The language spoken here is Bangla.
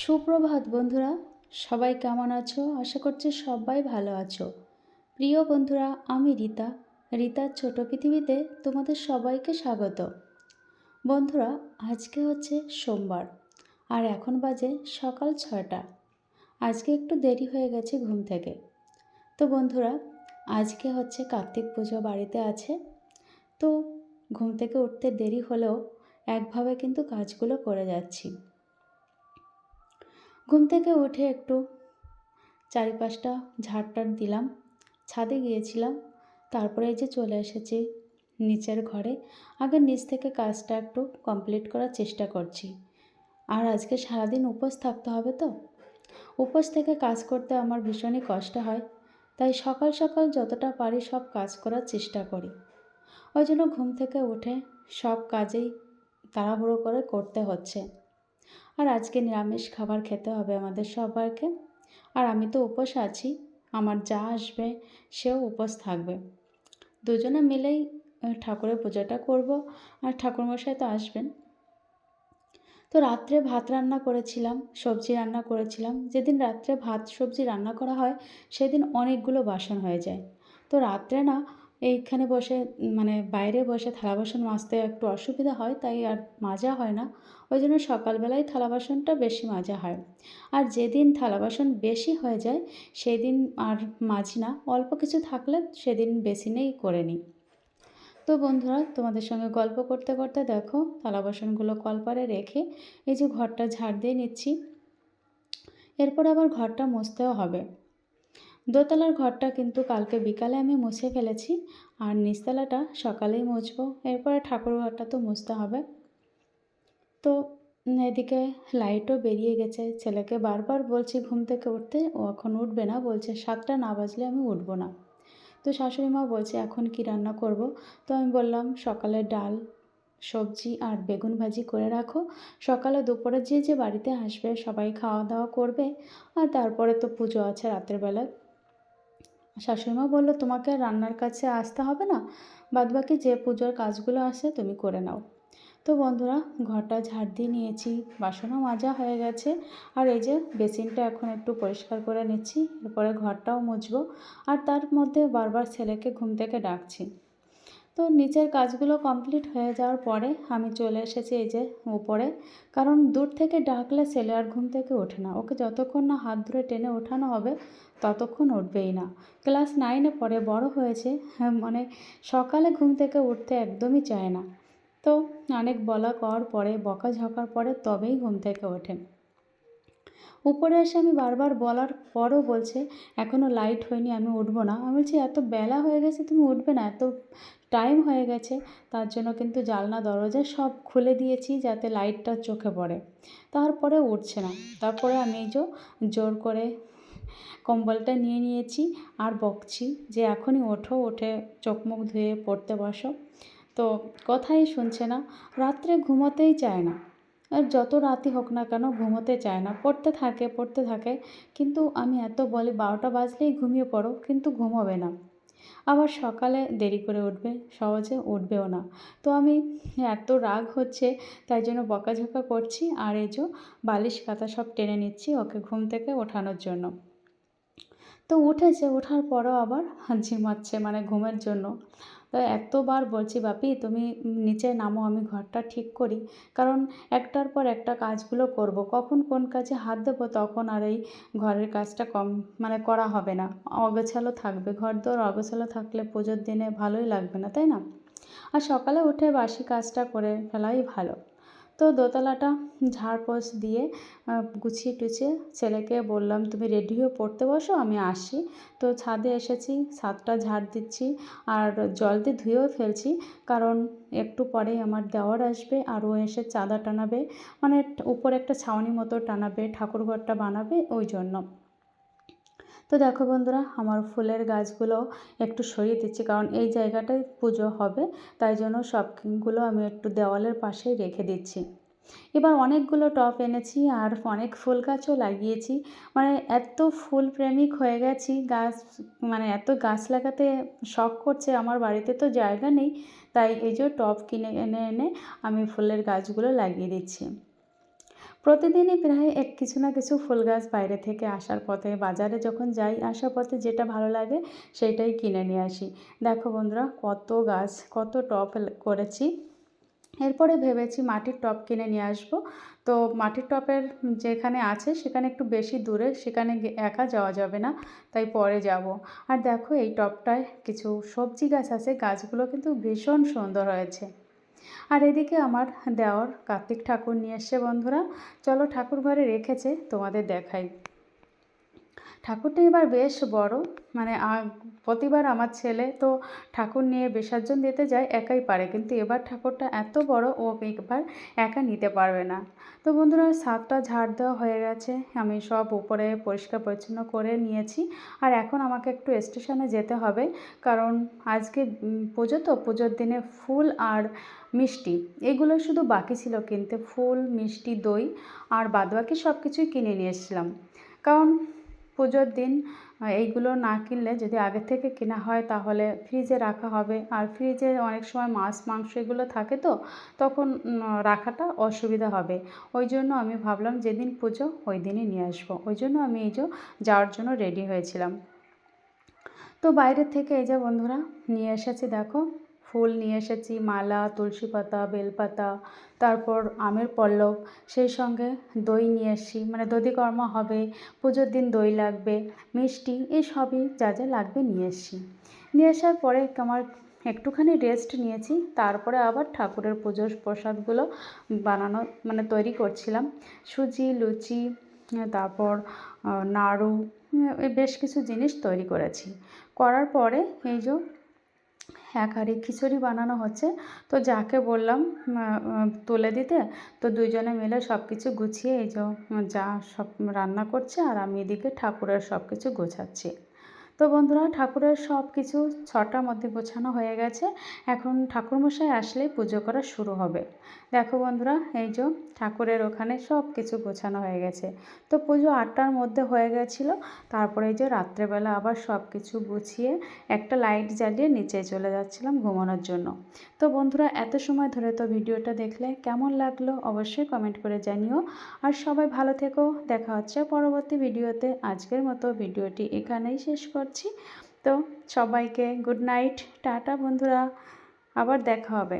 সুপ্রভাত বন্ধুরা, সবাই কেমন আছো? আশা করছি সবাই ভালো আছো। প্রিয় বন্ধুরা, আমি রীতা। রীতার ছোট পৃথিবীতে তোমাদের সবাইকে স্বাগত। বন্ধুরা, আজকে হচ্ছে সোমবার, আর এখন বাজে সকাল ছয়টা। আজকে একটু দেরি হয়ে গেছে ঘুম থেকে। তো বন্ধুরা, আজকে হচ্ছে কার্তিক পুজো বাড়িতে আছে। তো ঘুম থেকে উঠতে দেরি হলেও একভাবে কিন্তু কাজগুলো করে যাচ্ছি। ঘুম থেকে উঠে একটু চারিপাশটা ঝাড়টার দিলাম, ছাদে গিয়েছিলাম, তারপরে এই যে চলে এসেছি নিচের ঘরে। আগে নিচ থেকে কাজটা একটু কমপ্লিট করার চেষ্টা করছি। আর আজকে সারাদিন উপোস থাকতে হবে তো? উপোস থেকে কাজ করতে আমার ভীষণই কষ্ট হয়, তাই সকাল সকাল যতটা পারি সব কাজ করার চেষ্টা করি। ওই জন্য ঘুম থেকে উঠে সব কাজেই তাড়াহুড়ো করে করতে হচ্ছে। আর আজকে নিরামিষ খাবার খেতে হবে আমাদের সবাইকে। আর আমি তো উপোস আছি, আমার যা আসবে সেও উপোস থাকবে। দুজনে মিলেই ঠাকুরের পূজাটা করব। আর ঠাকুরমশাই তো আসবেন। তো রাত্রে ভাত রান্না করেছিলাম, সবজি রান্না করেছিলাম। যেদিন রাত্রে ভাত সবজি রান্না করা হয়, সেদিন অনেকগুলো বাসন হয়ে যায়। তো রাত্রে না এইখানে বসে মানে বাইরে বসে থালা বাসন মাজতে একটু অসুবিধা হয়, তাই আর মাজা হয় না। ওই জন্য সকালবেলায় থালা বাসনটা বেশি মাজা হয়। আর যেদিন থালা বাসন বেশি হয়ে যায়, সেদিন আর মাজি না। অল্প কিছু থাকলে সেদিন বেসিনেই করে নিই। তো বন্ধুরা, তোমাদের সঙ্গে গল্প করতে করতে দেখো, থালা বাসনগুলো কলপারে রেখে এই যে ঘরটা ঝাড় দিয়ে নিচ্ছি। এরপর আবার ঘরটা মুছতেও হবে। দোতলার ঘরটা কিন্তু কালকে বিকালে আমি মুছে ফেলেছি আর নিচতলাটা সকালেই মুছবো। এরপরে ঠাকুর ঘরটা তো মুছতে হবে। তো এদিকে লাইটও বেরিয়ে গেছে। ছেলেকে বারবার বলছি ঘুম থেকে উঠতে, ও এখন উঠবে না, বলছে সাতটা না বাজলে আমি উঠবো না। তো শাশুড়ি মা বলছে এখন কি রান্না করব? তো আমি বললাম সকালে ডাল, সবজি আর বেগুন ভাজি করে রাখো। সকালে দুপুরে যে যে বাড়িতে আসবে সবাই খাওয়া দাওয়া করবে। আর তারপরে তো পুজো আছে রাতের বেলায়। শাশুড়িমা বলল, তোমাকে আর রান্নার কাছে আসতে হবে না। বাদবাকি যে পুজোর কাজগুলো আসে তুমি করে নাও। তো বন্ধুরা, ঘরটা ঝাড় দিয়ে নিয়েছি, বাসনও মাজা হয়ে গেছে। আর এই যে বেসিনটা এখন একটু পরিষ্কার করে নিচ্ছি, এরপরে ঘরটাও মুছবো। আর তার মধ্যে বারবার ছেলেকে ঘুম থেকে ডাকছি। তো নিচের কাজগুলো কমপ্লিট হয়ে যাওয়ার পরে আমি চলে এসেছি এই যে উপরে। কারণ দূর থেকে ডাকলে ছেলে আর ঘুম থেকে ওঠে না। ওকে যতক্ষণ না হাত ধরে টেনে ওঠানো হবে ততক্ষণ উঠবেই না। ক্লাস নাইনে পরে বড় হয়েছে হ্যাঁ, মানে সকালে ঘুম থেকে উঠতে একদমই চায় না। তো অনেক বলা কর পরে বকাঝকার পরে তবেই ঘুম থেকে ওঠে। উপরে এসে আমি বারবার বলার পরও বলছে এখনও লাইট হয়নি, আমি উঠবো না। আমি বলছি, এত বেলা হয়ে গেছে, তুমি উঠবে না, এত টাইম হয়ে গেছে। তার জন্য কিন্তু জালনা দরজা সব খুলে দিয়েছি যাতে লাইটটা চোখে পড়ে। তারপরে উঠছে না। তারপরে আমি এই যে জোর করে কম্বলটা নিয়ে নিয়েছি আর বকছি যে, এখনই ওঠো, উঠে চোখ মুখ ধুয়ে পড়তে বসো। তো কথাই শুনছে না, রাত্রে ঘুমোতেই চায় না। আর যত রাতই হোক না কেন ঘুমোতে চায় না। পড়তে থাকে পড়তে থাকে। কিন্তু আমি এত বলি, বারোটা বাজলেই ঘুমিয়ে পড়ো, কিন্তু ঘুমোবে না। আবার সকালে দেরি করে উঠবে, সহজে উঠবেও না। তো আমি এত রাগ হচ্ছে, তাই জন্য বকাঝকা করছি। আর এই যে বালিশ কাতা সব টেনে নিচ্ছি ওকে ঘুম থেকে ওঠানোর জন্য। তো উঠেছে, ওঠার পরও আবার ঝিমাচ্ছে মানে ঘুমের জন্য। তো এতবার বলছি, বাপি, তুমি নিচে নামো, আমি ঘরটা ঠিক করি। কারণ একটার পর একটা কাজগুলো করব। কখন কোন কাজে হাত দেবো তখন আর এই ঘরের কাজটা কম মানে করা হবে না। অগোছালো থাকবে। ঘর দোর অগোছালো থাকলে পুজোর দিনে ভালোই লাগবে না, তাই না? আর সকালে উঠে বাসি কাজটা করে ফেলাই ভালো। তো দোতলাটা ঝাড়পোছ দিয়ে গুছিয়ে টুছিয়ে ছেলেকে বললাম, তুমি রেডি হয়ে পড়তে বসো, আমি আসি। তো ছাদে এসেছি, ছাদটা ঝাড় দিচ্ছি আর জল দিয়ে ধুয়েও ফেলছি কারণ একটু পরেই আমার দেওয়ার আসবে আর ও এসে চাঁদা টানাবে মানে উপরে একটা ছাউনি মতো টানাবে, ঠাকুরঘরটা বানাবে, ওই জন্য। তো দেখো বন্ধুরা, আমার ফুলের গাছগুলো একটু সরিয়ে দিচ্ছি, কারণ এই জায়গাটায় পুজো হবে, তাই জন্য সবগুলো আমি একটু দেওয়ালের পাশেই রেখে দিচ্ছি। এবার অনেকগুলো টপ এনেছি আর অনেক ফুল গাছও লাগিয়েছি। মানে এত ফুল প্রেমিক হয়ে গেছি, গাছ মানে এত গাছ লাগাতে শখ করছে আমার বাড়িতে তো জায়গা নেই, তাই এই যে টপ কিনে, এনে এনে আমি ফুলের গাছগুলো লাগিয়ে দিচ্ছি। প্রতিদিনই প্রায় এক কিছু না কিছু ফুল গাছ বাইরে থেকে আসার পথে, বাজারে যখন যাই আসার পথে যেটা ভালো লাগে সেইটাই কিনে নিয়ে আসি। দেখো বন্ধুরা, কত গাছ, কত টপ করেছি। এরপরে ভেবেছি মাটির টব কিনে নিয়ে আসব। তো মাটির টবের যেখানে আছে সেখানে একটু বেশি দূরে, সেখানে একা যাওয়া যাবে না, তাই পরে যাব। আর দেখো এই টবটায় কিছু সবজি গাছ আছে, গাছগুলো কিন্তু ভীষণ সুন্দর হয়েছে। আর এদিকে আমার দেওর কার্তিক ঠাকুর নিয়ে এসছে বন্ধুরা। চলো ঠাকুর ঘরে রেখেছে, তোমাদের দেখাই। ঠাকুরটা এবার বেশ বড়। মানে প্রতিবার আমার ছেলে তো ঠাকুর নিয়ে বিসর্জন দিতে যায়, একাই পারে। কিন্তু এবার ঠাকুরটা এত বড়, ও একবার একা নিতে পারবে না। তো বন্ধুরা, সাতটা ঝাড় দেওয়া হয়ে গেছে। আমি সব উপরে পরিষ্কার পরিচ্ছন্ন করে নিয়েছি। আর এখন আমাকে একটু স্টেশনে যেতে হবে। কারণ আজকে পুজো তো, পুজোর দিনে ফুল আর মিষ্টি। এগুলো শুধু বাকি ছিল কিনতে। ফুল, মিষ্টি, দই আর বাদবাকি সব কিছুই কিনে নিয়ে এসেছিলাম। কারণ পুজোর দিন এইগুলো না কিনলে যদি আগে থেকে কেনা হয় তাহলে ফ্রিজে রাখা হবে। আর ফ্রিজে অনেক সময় মাছ, মাংস এগুলো থাকে তো, তখন রাখাটা অসুবিধা হবে। ওই জন্য আমি ভাবলাম যেদিন পুজো ওই দিনই নিয়ে আসব। ওই জন্য আমি এই যে যাওয়ার জন্য রেডি হয়েছিলাম। তো বাইরের থেকে এই যে বন্ধুরা নিয়ে এসেছি, দেখো। ফুল নিয়ে এসেছি, মালা, তুলসী পাতা, বেলপাতা, তারপর আমের পল্লব, সেই সঙ্গে দই নিয়ে এসেছি। মানে দধিকর্মা হবে, পুজোর দিন দই লাগবে, মিষ্টি, এই সবই যা যা লাগবে নিয়ে এসেছি। নিয়ে আসার পরে আমার একটুখানি রেস্ট নিয়েছি, তারপরে আবার ঠাকুরের পুজোর প্রসাদগুলো বানানো মানে তৈরি করছিলাম। সুজি, লুচি, তারপর নাড়ু বেশ কিছু জিনিস তৈরি করেছি। করার পরে এই যে এক হাঁড়ি খিচুড়ি বানানো হচ্ছে। তো যাকে বললাম তুলে দিতে, তো দুইজনে মিলে সব কিছু গুছিয়ে এই যে যা সব রান্না করছে আর আমি এদিকে ঠাকুরের সব কিছু গোছাচ্ছি। তো বন্ধুরা ঠাকুরের সব কিছু ছটার মধ্যে গোছানো হয়ে গেছে। এখন ঠাকুরমশাই আসলেই পুজো করা শুরু হবে। দেখো বন্ধুরা, এই যে ঠাকুরের ওখানে সব কিছু গোছানো হয়ে গেছে। তো পুজো আটটার মধ্যে হয়ে গেছিল। তারপরে এই যে রাত্রেবেলা আবার সব কিছু গুছিয়ে একটা লাইট জ্বালিয়ে নিচে চলে যাচ্ছিলাম ঘুমানোর জন্য। তো বন্ধুরা, এত সময় ধরে তো ভিডিওটা দেখলে কেমন লাগল অবশ্যই কমেন্ট করে জানিও। আর সবাই ভালো থেকো। দেখা হচ্ছে পরবর্তী ভিডিওতে। আজকের মতো ভিডিওটি এখানেই শেষ করছি। তো সবাইকে গুড নাইট টাটা বন্ধুরা আবার দেখা হবে।